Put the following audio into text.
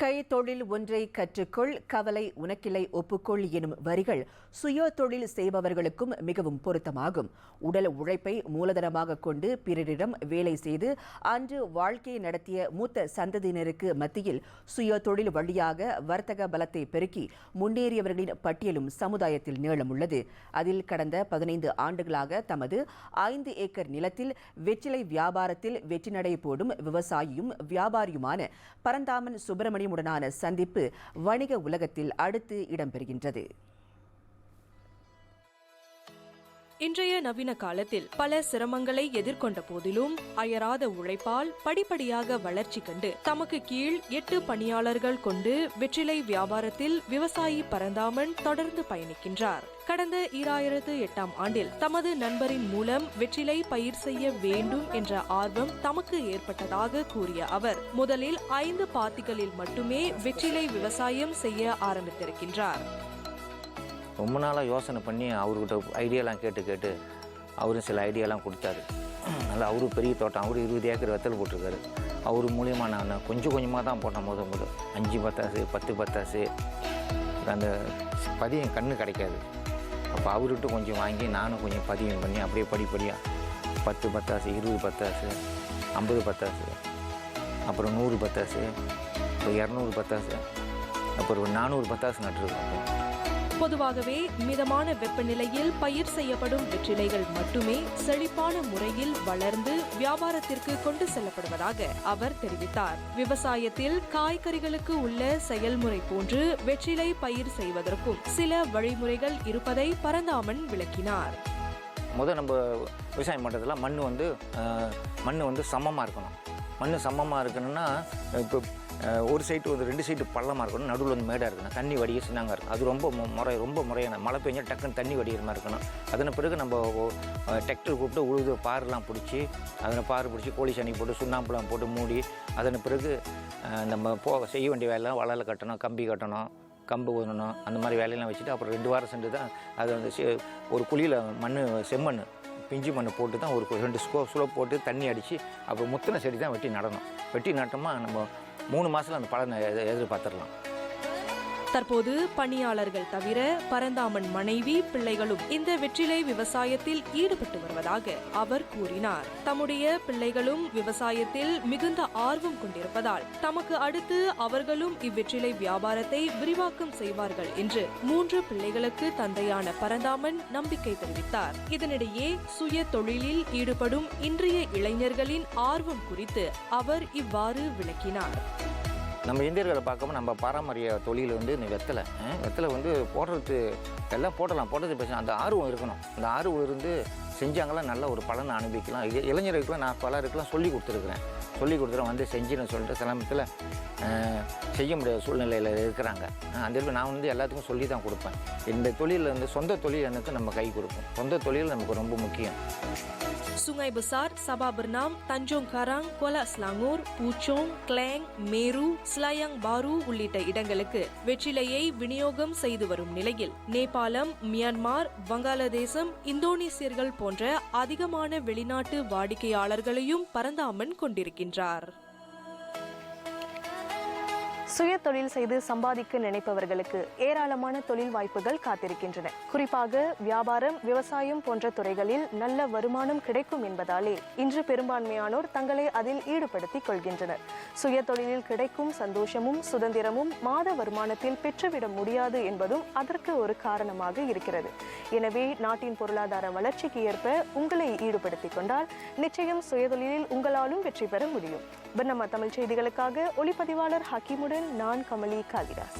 கைத்தொழில் ஒன்றை கற்றுக்கொள் கவலை உனக்கிளை ஒப்புக்கொள் எனும் வரிகள் சுய தொழில் செய்பவர்களுக்கும் மிகவும் பொருத்தமாகும். உடல் உழைப்பை மூலதனமாக கொண்டு பிறரிடம் வேலை செய்து அன்று வாழ்க்கையை நடத்திய மூத்த சந்ததியினருக்கு மத்தியில் சுய தொழில் வழியாக வர்த்தக பலத்தை பெருக்கி முன்னேறியவர்களின் பட்டியலும் சமுதாயத்தில் நீளமுள்ளது. அதில் கடந்த பதினைந்து ஆண்டுகளாக தமது ஐந்து ஏக்கர் நிலத்தில் வெற்றிலை வியாபாரத்தில் வெற்றி நடை போடும் விவசாயியும் வியாபாரியுமான பரந்தாமன் சுப்பிரமணியமுடனான சந்திப்பு வணிக உலகத்தில் அடுத்து இடம்பெறுகின்றது. இன்றைய நவீன காலத்தில் பல சிரமங்களை எதிர்கொண்ட போதிலும் அயராத உழைப்பால் படிப்படியாக வளர்ச்சி கண்டு தமக்கு கீழ் எட்டு பணியாளர்கள் கொண்டு வெற்றிலை வியாபாரத்தில் விவசாயி பரந்தாமன் தொடர்ந்து பயணிக்கின்றார். கடந்த ஈராயிரத்து எட்டாம் ஆண்டில் தமது நண்பரின் மூலம் வெற்றிலை பயிர் செய்ய வேண்டும் என்ற ஆர்வம் தமக்கு ஏற்பட்டதாக கூறிய அவர் முதலில் ஐந்து பாத்திகளில் மட்டுமே வெற்றிலை விவசாயம் செய்ய ஆரம்பித்திருக்கின்றார். ரொம்ப நாளாக யோசனை பண்ணி அவர்கிட்ட ஐடியாலாம் கேட்டு கேட்டு அவரும் சில ஐடியாலாம் கொடுத்தாரு. நல்லா அவரும் பெரிய தோட்டம் அவரும் இருபது ஏக்கர் வெத்தல் போட்டிருக்காரு. அவர் மூலியமாக நான் கொஞ்சம் கொஞ்சமாக தான் போட்டேன் முத முதல் அஞ்சு பத்தாசு பத்து பத்தாசு. அந்த பதியம் கண்ணு கிடைக்காது. அப்போ அவர்கிட்ட கொஞ்சம் வாங்கி நானும் கொஞ்சம் பதியம் பண்ணி அப்படியே படிப்படியாக பத்து பத்தாசு இருபது பத்தாசு ஐம்பது பத்தாசு அப்புறம் நூறு பத்தாசு இப்போ இரநூறு பத்தாசு அப்புறம் நானூறு பத்தாசு நட்டுருக்கோம். பொதுவாகவே மிதமான வெப்பநிலையில் பயிர் செய்யப்படும் வெற்றிலைகள் மட்டுமே செழிப்பான முறையில் வளர்ந்து வியாபாரத்திற்கு கொண்டு செல்லப்படுவதாக அவர் தெரிவித்தார். விவசாயத்தில் காய்கறிகளுக்கு உள்ள செயல்முறை போன்று வெற்றிலை பயிர் செய்வதற்கும் சில வழிமுறைகள் இருப்பதை பரந்தாமன் விளக்கினார். முதல் நம்ம விவசாயம் பண்ணுறதுல மண் வந்து மண் வந்து சமமாக இருக்கணும். மண் சமமாக இருக்கணும்னா இப்போ ஒரு சைட்டு ஒரு ரெண்டு சைட்டு பள்ளமாக இருக்கணும். நடுவில் வந்து மேடாக இருக்கணும். தண்ணி வடிய சின்னாங்க இருக்கும் அது ரொம்ப முறை ரொம்ப முறையான மழை பெஞ்சால் டக்குன்னு தண்ணி வடிகிற மாதிரி இருக்கணும். அதன் பிறகு நம்ம டிராக்டர் கூப்பிட்டு உழுது பாருலாம் பிடிச்சி அதில் பாரு பிடிச்சி கோழி சனி போட்டு சுண்ணாம்புலாம் போட்டு மூடி அதன் பிறகு நம்ம போக செய்ய வேண்டிய வேலைலாம் வளல கட்டணும் கம்பி கட்டணும் கம்பு ஊதணும் அந்த மாதிரி வேலையெல்லாம் வச்சுட்டு அப்புறம் ரெண்டு வாரம் சென்று தான் அதை வந்து செ- ஒரு குழியில் மண் செம்மண் பிஞ்சு மண் போட்டு தான் ஒரு ரெண்டு ஸ்கோ ஸ்லோ போட்டு தண்ணி அடித்து அப்புறம் முத்தின செடி தான் வெட்டி நடணும். வெட்டி நட்டோமா நம்ம மூணு மாதத்தில் அந்த பலனை எதிர்பார்த்துடலாம். தற்போது பணியாளர்கள் தவிர பரந்தாமன் மனைவி பிள்ளைகளும் இந்த வெற்றிலை விவசாயத்தில் ஈடுபட்டு வருவதாக அவர் கூறினார். தம்முடைய பிள்ளைகளும் விவசாயத்தில் மிகுந்த ஆர்வம் கொண்டிருப்பதால் தமக்கு அடுத்து அவர்களும் இவ்வெற்றிலை வியாபாரத்தை விரிவாக்கம் செய்வார்கள் என்று மூன்று பிள்ளைகளுக்கு தந்தையான பரந்தாமன் நம்பிக்கை தெரிவித்தார். இதனிடையே சுய தொழிலில் ஈடுபடும் இன்றைய இளைஞர்களின் ஆர்வம் குறித்து அவர் இவ்வாறு விளக்கினார். நம்ம இந்தியர்களை பார்க்கும்போது நம்ம பாரம்பரிய தொழில் வந்து இந்த வெத்தலை. வெத்தலை வந்து போடுறது எல்லாம் போடலாம். போடுறது பிரச்சனை அந்த ஆர்வம் இருக்கணும். அந்த ஆர்வம் இருந்து செஞ்சாங்களாம் நல்ல ஒரு பலனை அனுபவிக்கலாம். இ- இளைஞர்களுக்குலாம் நான் பலருக்குலாம் சொல்லி கொடுத்துருக்குறேன். சொல்லி கொடுத்துறேன் வந்து செஞ்சுன்னு சொல்லிட்டு சிலம்பத்தில் செய்ய முடியாத சூழ்நிலையில் இருக்கிறாங்க. அந்த நான் வந்து எல்லாத்துக்கும் சொல்லி தான் கொடுப்பேன். இந்த தொழிலில் வந்து சொந்த தொழில் எனக்கு நம்ம கை கொடுக்கும். சொந்த தொழில் நமக்கு ரொம்ப முக்கியம். Sungai Besar, Sabah Bernam, Tanjung Karang, Kuala Selangor, Meru ஸ்லாயாங் பாரு உள்ளிட்ட இடங்களுக்கு வெற்றிலையை விநியோகம் செய்து வரும் நிலையில் நேபாளம் மியான்மார் வங்காளதேசம் இந்தோனேசியர்கள் போன்ற அதிகமான வெளிநாட்டு வாடிக்கையாளர்களையும் பரந்தாமன் jar. சுய தொழில் செய்து சம்பாதிக்க நினைப்பவர்களுக்கு ஏராளமான தொழில் வாய்ப்புகள் காத்திருக்கின்றன. குறிப்பாக வியாபாரம் விவசாயம் போன்ற துறைகளில் நல்ல வருமானம் கிடைக்கும் என்பதாலே இன்று பெரும்பான்மையானோர் தங்களை அதில் ஈடுபடுத்திக் கொள்கின்றனர். சுய தொழிலில் கிடைக்கும் சந்தோஷமும் சுதந்திரமும் மாத வருமானத்தில் பெற்றுவிட முடியாது என்பதும் அதற்கு ஒரு காரணமாக இருக்கிறது. எனவே நாட்டின் பொருளாதார வளர்ச்சிக்கு ஏற்ப உங்களை ஈடுபடுத்திக் கொண்டால் நிச்சயம் சுயதொழிலில் உங்களாலும் வெற்றி பெற முடியும். பர்ணமா தமிழ் செய்திகளுக்காக ஒளிப்பதிவாளர் ஹக்கீமுடன் நான் கமலி காளிதாஸ்